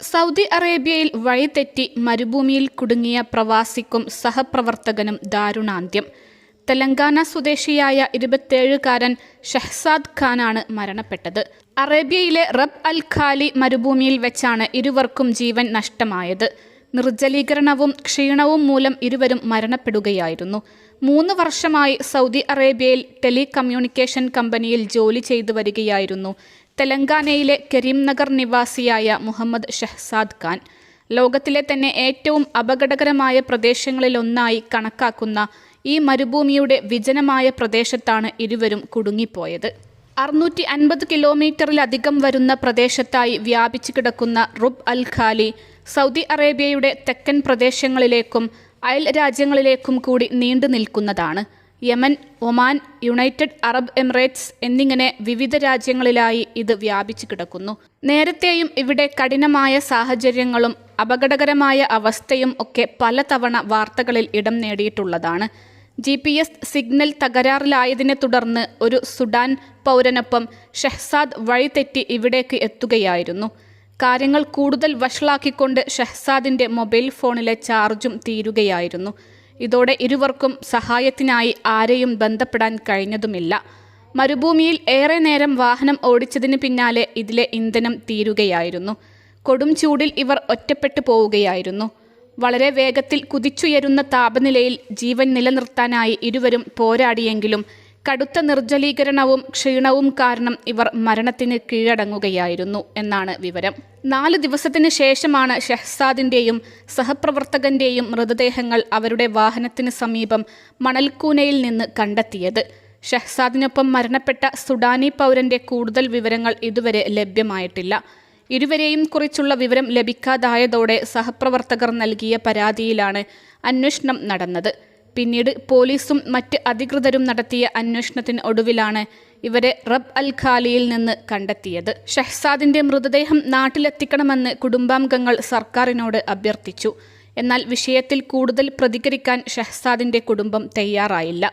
Saudi അറേബ്യയിൽ വഴിതെറ്റി മരുഭൂമിയിൽ കുടുങ്ങിയ പ്രവാസിക്കും സഹപ്രവർത്തകനും ദാരുണാന്ത്യം. തെലങ്കാന സ്വദേശിയായ ഇരുപത്തേഴുകാരൻ ഷഹ്സാദ് ഖാനാണ് മരണപ്പെട്ടത്. അറേബ്യയിലെ റബ് അൽ ഖാലി മരുഭൂമിയിൽ വെച്ചാണ് ഇരുവർക്കും ജീവൻ നഷ്ടമായത്. നിർജലീകരണവും ക്ഷീണവും മൂലം ഇരുവരും മരണപ്പെടുകയായിരുന്നു. മൂന്ന് വർഷമായി സൗദി അറേബ്യയിൽ ടെലികമ്മ്യൂണിക്കേഷൻ കമ്പനിയിൽ ജോലി ചെയ്തു വരികയായിരുന്നു തെലങ്കാനയിലെ കരീംനഗർ നിവാസിയായ മുഹമ്മദ് ഷഹ്സാദ് ഖാൻ. ലോകത്തിലെ തന്നെ ഏറ്റവും അപകടകരമായ പ്രദേശങ്ങളിലൊന്നായി കണക്കാക്കുന്ന ഈ മരുഭൂമിയുടെ വിജനമായ പ്രദേശത്താണ് ഇരുവരും കുടുങ്ങിപ്പോയത്. അറുന്നൂറ്റി അൻപത് കിലോമീറ്ററിലധികം വരുന്ന പ്രദേശത്തായി വ്യാപിച്ചു കിടക്കുന്ന റുബ് അൽ ഖാലി സൗദി അറേബ്യയുടെ തെക്കൻ പ്രദേശങ്ങളിലേക്കും അയൽ രാജ്യങ്ങളിലേക്കും കൂടി നീണ്ടു നിൽക്കുന്നതാണ്. Yemen Oman United Arab Emirates എന്നിങ്ങനെ വിവിധ രാജ്യങ്ങളിലായി ഇത് വ്യാപിച്ചു കിടക്കുന്നു. നേരത്തെയും ഇവിടെ കഠിനമായ സാഹചര്യങ്ങളും അപകടകരമായ അവസ്ഥയും ഒക്കെ പലതവണ വാർത്തകളിൽ ഇടം നേടിയിട്ടുള്ളതാണ്. ജി പി എസ് സിഗ്നൽ തകരാറിലായതിനെ തുടർന്ന് ഒരു സുഡാൻ പൗരനൊപ്പം ഷെഹ്സാദ് വഴിതെറ്റി ഇവിടേക്ക് എത്തുകയായിരുന്നു. കാര്യങ്ങൾ കൂടുതൽ വഷളാക്കിക്കൊണ്ട് ഷഹ്സാദിന്റെ മൊബൈൽ ഫോണിലെ ചാർജും തീരുകയായിരുന്നു. ഇതോടെ ഇരുവർക്കും സഹായത്തിനായി ആരെയും ബന്ധപ്പെടാൻ കഴിഞ്ഞതുമില്ല. മരുഭൂമിയിൽ ഏറെ നേരം വാഹനം ഓടിച്ചതിന് പിന്നാലെ ഇതിലെ ഇന്ധനം തീരുകയായിരുന്നു. കൊടും ചൂടിൽ ഇവർ ഒറ്റപ്പെട്ടു പോവുകയായിരുന്നു. വളരെ വേഗത്തിൽ കുതിച്ചുയരുന്ന താപനിലയിൽ ജീവൻ നിലനിർത്താനായി ഇരുവരും പോരാടിയെങ്കിലും കടുത്ത നിർജലീകരണവും ക്ഷീണവും കാരണം ഇവർ മരണത്തിന് കീഴടങ്ങുകയായിരുന്നു എന്നാണ് വിവരം. നാല് ദിവസത്തിന് ശേഷമാണ് ഷെഹ്സാദിന്റെയും സഹപ്രവർത്തകന്റെയും മൃതദേഹങ്ങൾ അവരുടെ വാഹനത്തിന് സമീപം മണൽക്കൂനയിൽ നിന്ന് കണ്ടെത്തിയത്. ഷെഹ്സാദിനൊപ്പം മരണപ്പെട്ട സുഡാനി പൗരന്റെ കൂടുതൽ വിവരങ്ങൾ ഇതുവരെ ലഭ്യമായിട്ടില്ല. ഇരുവരെയും കുറിച്ചുള്ള വിവരം ലഭിക്കാതായതോടെ സഹപ്രവർത്തകർ നൽകിയ പരാതിയിലാണ് അന്വേഷണം നടന്നത്. പിന്നീട് പോലീസും മറ്റ് അധികൃതരും നടത്തിയ അന്വേഷണത്തിന് ഒടുവിലാണ് ഇവരെ റബ് അൽ ഖാലിയിൽ നിന്ന് കണ്ടെത്തിയത്. ഷഹ്സാദിന്റെ മൃതദേഹം നാട്ടിലെത്തിക്കണമെന്ന് കുടുംബാംഗങ്ങൾ സർക്കാരിനോട് അഭ്യർത്ഥിച്ചു. എന്നാൽ വിഷയത്തിൽ കൂടുതൽ പ്രതികരിക്കാൻ ഷഹ്സാദിന്റെ കുടുംബം തയ്യാറായില്ല.